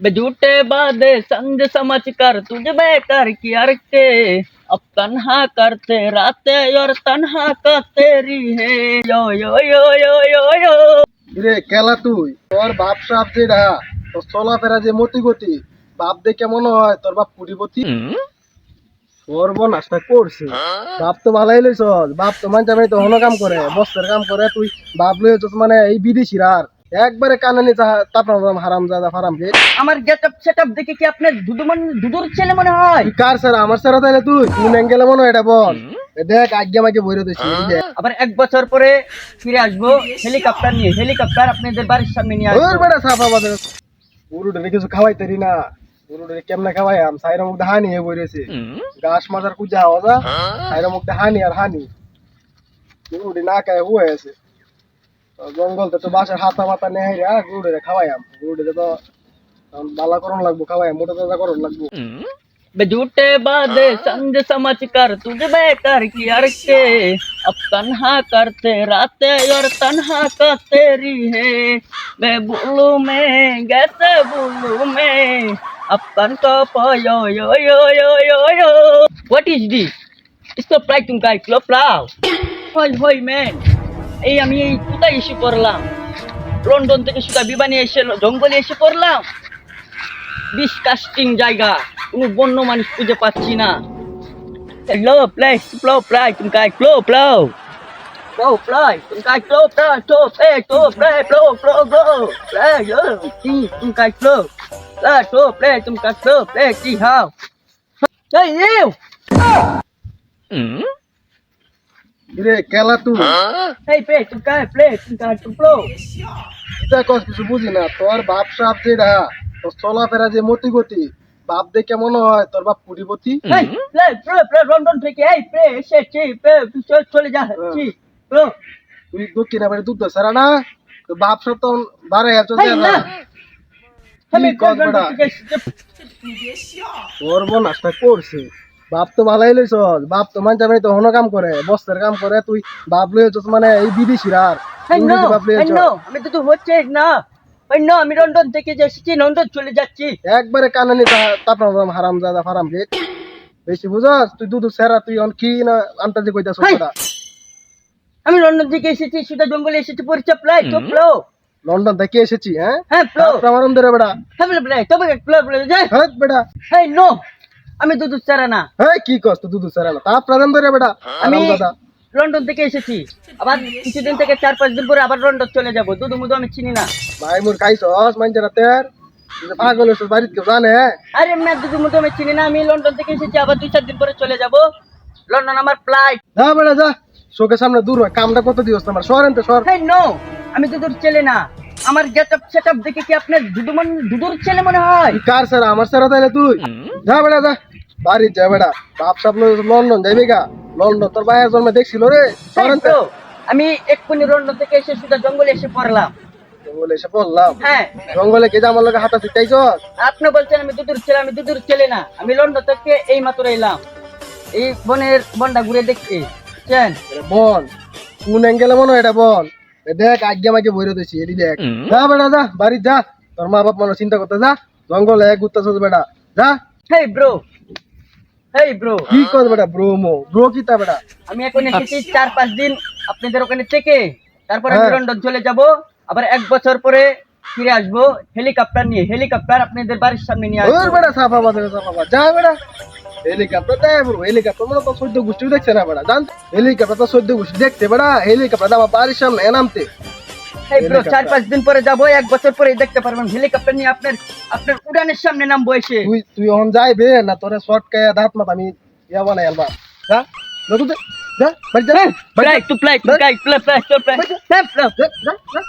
बे झूठे वादे समझ समझ कर तुझे बेकार किया रखे अब तन्हा करते राते और तन्हा का तेरी है यो यो यो यो यो यो রে কেলা তুই তোর বাপ সাপ যেটা তোর চলাফেরা যে মতি গতি বাপ দেখে মনে হয় তোর বাপ কুটিপতি সর্বনাশটা করছে বাপ তো ভালাই লইছ বাপ তো মানতে তো হনো কাম করে বস্তের কাম করে তুই বাপ লইছ মানে এই বিদেশির আর একবারে কানে নি তাপনা হারাম জাদা ফারাম রে আমার গেটআপ সেটআপ দেখে কি আপনার দুদু মন দুদুর ছেলে মনে হয়? কার স্যার আমার স্যার তাইলে তুই। কোন অ্যাঙ্গেলে মনে হয় এটা বল। দেখ আজ্ঞা মাকে বইরে দিছি আবার এক বছর পরে ফিরে আসব হেলিকপ্টার নিয়ে। হেলিকপ্টার আপনাদের বাড়ির সামনে নিয়ে আসব। ওর বেটা সাফা বাদে। পুরুটারে কিছু খাওয়াই তারি না। পুরুটারে কেমনে খাওয়াই আম? সাইরা মুখ হানি হয়ে বইরেছে গাছ মাজার কুজা হওয়া যা সাইরা মুখ হানি আর হানি। পুরুটি না খায় হুয়ে আছে জঙ্গল তো বাসার হাতা মাথা নেই রে গুরুটারে খাওয়াই আম গুরুটারে তো এখন বালা করণ লাগবো খাওয়াই মোটা তাজা করণ লাগবো बे झूठे वादे समझ समझ कर तुझे बेकार किया रखे अब तन्हा करते राते और तन्हा का तेरी है मैं बोलू में कैसे बोलू मैं अपन को यो यो यो यो यो यो व्हाट इज दिस इसको প্রায় তুমি গাই ক্লো প্লাও হই হই ম্যান এই আমি এই কোথায় এসে পড়লাম? লন্ডন থেকে সুতা বিমানে এসে, জঙ্গলে এসে পড়লাম? ডিসকাস্টিং জায়গা, কোনো বন্য মানুষ খুঁজে পাচ্ছি না। লো প্লাই প্লো প্লাই তুমি কাই? প্লো প্লো প্লো প্লাই তুমি কাই? প্লো প্লাই প্লে তো প্লাই প্লো প্লো প্লো প্লাই লো কি? তুমি কাই? প্লো প্লাই তো প্লে তুমি কাই? প্লো প্লে কি? হাও এই ইউ রে কেলা তুই। এই প্লে তুমি কাই প্লে তুমি কাই প্লো এটা কস কিছু বুঝি না তোর বাপ সাপ যেটা তোর চলাফেরা যে মতি গতি বাপ দেখে মনে হয় তোর বাপ কুটিপতি। এই প্লে প্লে প্লে লন্ডন থেকে এই প্লে এসেছি প্লে চলে যাচ্ছি প্লো তুই দক্ষিণা বাড়ি দুধ সারা না? তো বাপ সাপ তো বারে হাজার এই না। আমি কস এসেছি। সর্বনাশটা করছে। বাপ তো ভালাই লইছ বাপ তো মানতে তো হনো কাম করে বস্তের কাম করে তুই বাপ লইছ মানে এই বিদেশির আর তুই আমি তো তো হচ্ছে না না আমি লন্ডন থেকে এসেছি লন্ডন চলে যাচ্ছি একবারে কানে নি তাপনা হারাম জাদা ফারাম রে বেশি বুঝস তুই দুধ সেরা তুই অন কি না আন্তাজে কইতাছ আমি লন্ডন থেকে এসেছি সুদা জঙ্গলে এসেছি পরিচয় প্লাই তো প্লো লন্ডন থেকে এসেছি হ্যাঁ হ্যাঁ প্লো আমার অন্ধরে বেটা থামলে প্লাই তবে প্লো প্লো যাই হ্যাঁ বেটা এই নো আমি দুধ চারা না। হ্যাঁ কি তুই দুধ সেরা না? তা প্রধান ধরে বেটা আমি লন্ডন থেকে এসেছি। আবার কিছুদিন থেকে চার পাঁচ দিন পরে আবার লন্ডন চলে যাব। দুধু মুধু আমি চিনি না। ভাই মোর খাইছস মানছে না তের। তুই পাগল হইছস বাড়িতে কেউ জানে? আরে ম্যাম দুধু মুধু আমি চিনি না। আমি লন্ডন থেকে এসেছি আবার দুই চার দিন পরে চলে যাব। লন্ডন আমার ফ্লাইট যা বেটা যা। চোখের সামনে দূর হয়। কামটা কত দিওস আমার সরেন তো হেই নো আমি দুদুর ছেলে না। আমার গেটআপ সেটআপ দেখে কি আপনার দুদু মন দুদুর ছেলে মনে হয়? কার স্যার? আমার স্যার তাইলে তুই। যা বেটা যা। বাড়ি যা বেটা। বাপ সাপ লন্ডন যাইবি গা। লন্ডন তোর ভাইয়ের জন্মে দেখছিল রে? তো। আমি এক্ষুনি লন্ডন থেকে এসে সুদা জঙ্গলে এসে পড়লাম। জঙ্গলে এসে পড়লাম? হ্যাঁ। জঙ্গলে কে যে আমার লোকে হাতা শিখাইছস আপনি বলছেন আমি দুদুর ছেলে আমি দুদুর ছেলে না। আমি লন্ডন থেকে এই মাত্র এলাম। এই বনের বনটা ঘুরে দেখতে। বল কোন অ্যাঙ্গেলে মনে হয় এটা বল দেখ আজ্ঞা মাকে বইরে দিছি এটি দেখ। যা বেটা যা বাড়ি যা। তোর মা বাপ মনে চিন্তা করতে যা। জঙ্গলে এক বেটা। যা। হেই ব্রো হেই ব্রো কি কর বেটা ব্রো মো ব্রো কি তা বেটা? আমি এখন এসেছি চার পাঁচ দিন আপনাদের ওখানে থেকে। তারপর আমি হ্যাঁ। লন্ডন চলে যাব। আবার এক বছর পরে ফিরে আসব। হেলিকপ্টার নিয়ে হেলিকপ্টার আপনাদের বাড়ির সামনে নিয়ে আসব। বেটা সাফা বাজে সাফা যা বেটা। হেলিকপ্টার তাই হেলিকপ্টার মানে তো সদ্য গোষ্ঠী দেখছে না বেটা জান হেলিকপ্টার তো সদ্য গোষ্ঠী দেখতে বেটা হেলিকপ্টার আমার বাড়ির সামনে নামতে। চার পাঁচ দিন পরে যাব এক বছর পরে দেখতে পারবেন হেলিকপ্টার নিয়ে আপনার আপনার উড়ানের সামনে নামবো এসে তুই তুই এখন যাইবে না তোরে শর্ট কে দাঁত মাত আমি ইয়া বানাই আলবা যা তুই যা বাড়ি যা বাড়ি প্লাই টু প্লাই প্লাই প্লাই প্লাই যা, যা।